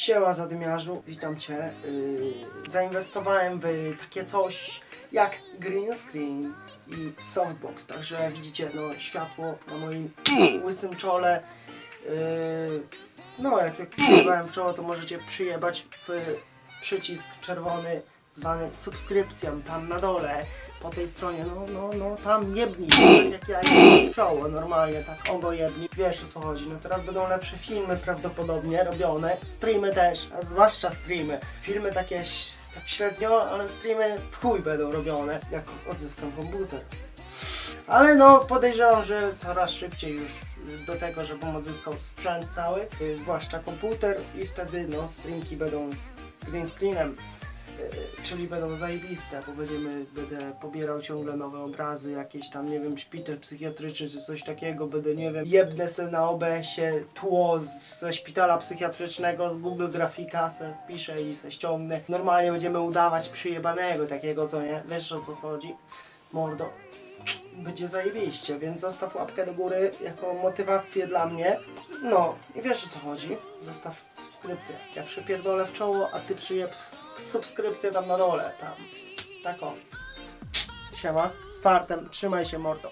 Siema zadymiarzu, witam Cię. Yy, zainwestowałem w takie coś jak green screen i softbox, także widzicie no, światło na moim łysym czole. Yy, no jak tak przyjebałem w czoło, to możecie przyjebać w przycisk czerwony zwany subskrypcją tam na dole po tej stronie, no, no, no tam jebnij, tak jak ja w czoło normalnie, tak ogo jebnij, wiesz o co chodzi, no teraz będą lepsze filmy prawdopodobnie robione, streamy też, a zwłaszcza streamy, filmy takie tak średnio, ale streamy w chuj będą robione, jak odzyskam komputer. Ale no podejrzewam, że coraz szybciej już do tego, żebym odzyskał sprzęt cały, y, zwłaszcza komputer i wtedy no streamki będą z green screenem. Czyli będą zajebiste, bo będziemy, będę pobierał ciągle nowe obrazy, jakieś tam, nie wiem, szpital psychiatryczny czy coś takiego, będę, nie wiem, jebnę se na OBS-ie tło z, ze szpitala psychiatrycznego, z Google Grafika se wpiszę i se ściągnę. Normalnie będziemy udawać przyjebanego takiego, co nie, wiesz o co chodzi, mordo będzie zajebiście, więc zostaw łapkę do góry jako motywację dla mnie. No i wiesz o co chodzi. Zostaw subskrypcję. Ja przypierdolę w czoło, a ty przyjeb subskrypcję tam na dole, tam. Tak o. Siema, z fartem, trzymaj się mordo.